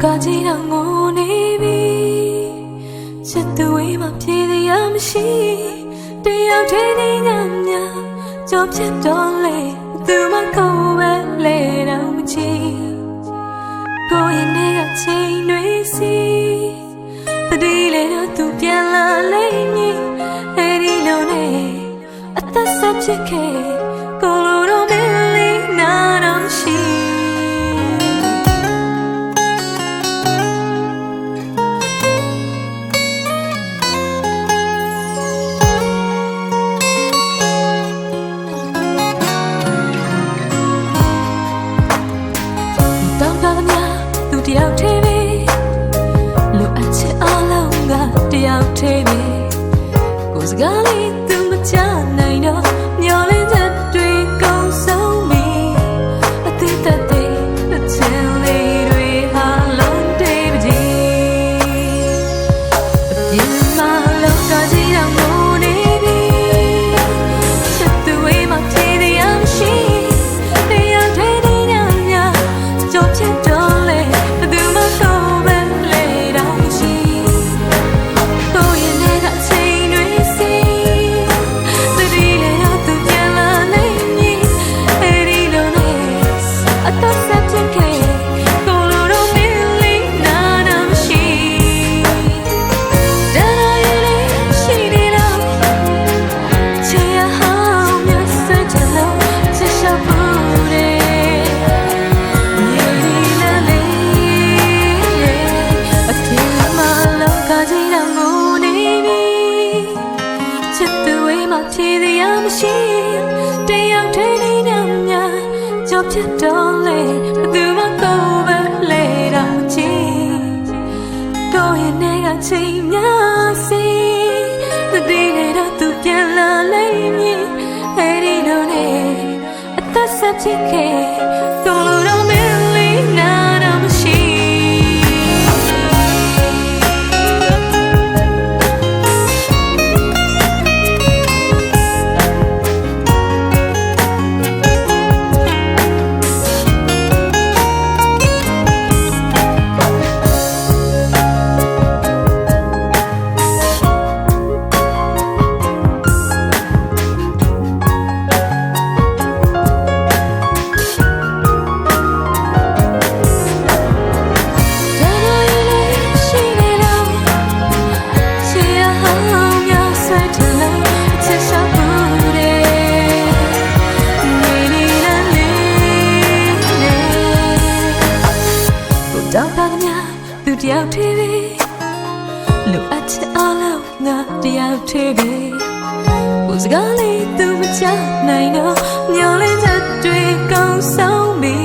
ပြင်မာလောကကြီးတော့ငိုနေပြီချစ်သူဝေးမှပြေးရမရှိတယောက်တည်းနေညညကြောပြတ်တော့လေသူမကိုယ်ပဲလေတော့မချီကိုယ့်ရဲ့နေကချိန်တွေစီတတိလေတော့သူပြန်လာလိမ့်မည်အဲ့ဒီလိုနဲ့အသက်ဆက်ဖြစ်ခဲ့ ကို ရမရှိတယောက်တည်းနေညညကြောပြတ်တော့လေဘယ်သူမှကိုယ်ပဲလေတော့ချီကိုယ့်ရဲ့နေကချိန်များစီတတိနဲ့တော့သူပြန်လာလိမ့်မည်အဲဒီလိုနဲ့အသက်ဆက်ဖြစ်ခဲ့ကိုလိုတော့မင်းလေးနာ တယောက်တည်းပဲလိုအပ်ချင်အလုံးငါတယောက်တည်းပဲကိုစကားလေးသူမချနိုင်တော့မျောလင်းချက်တွေကောင်းဆုံးပြီ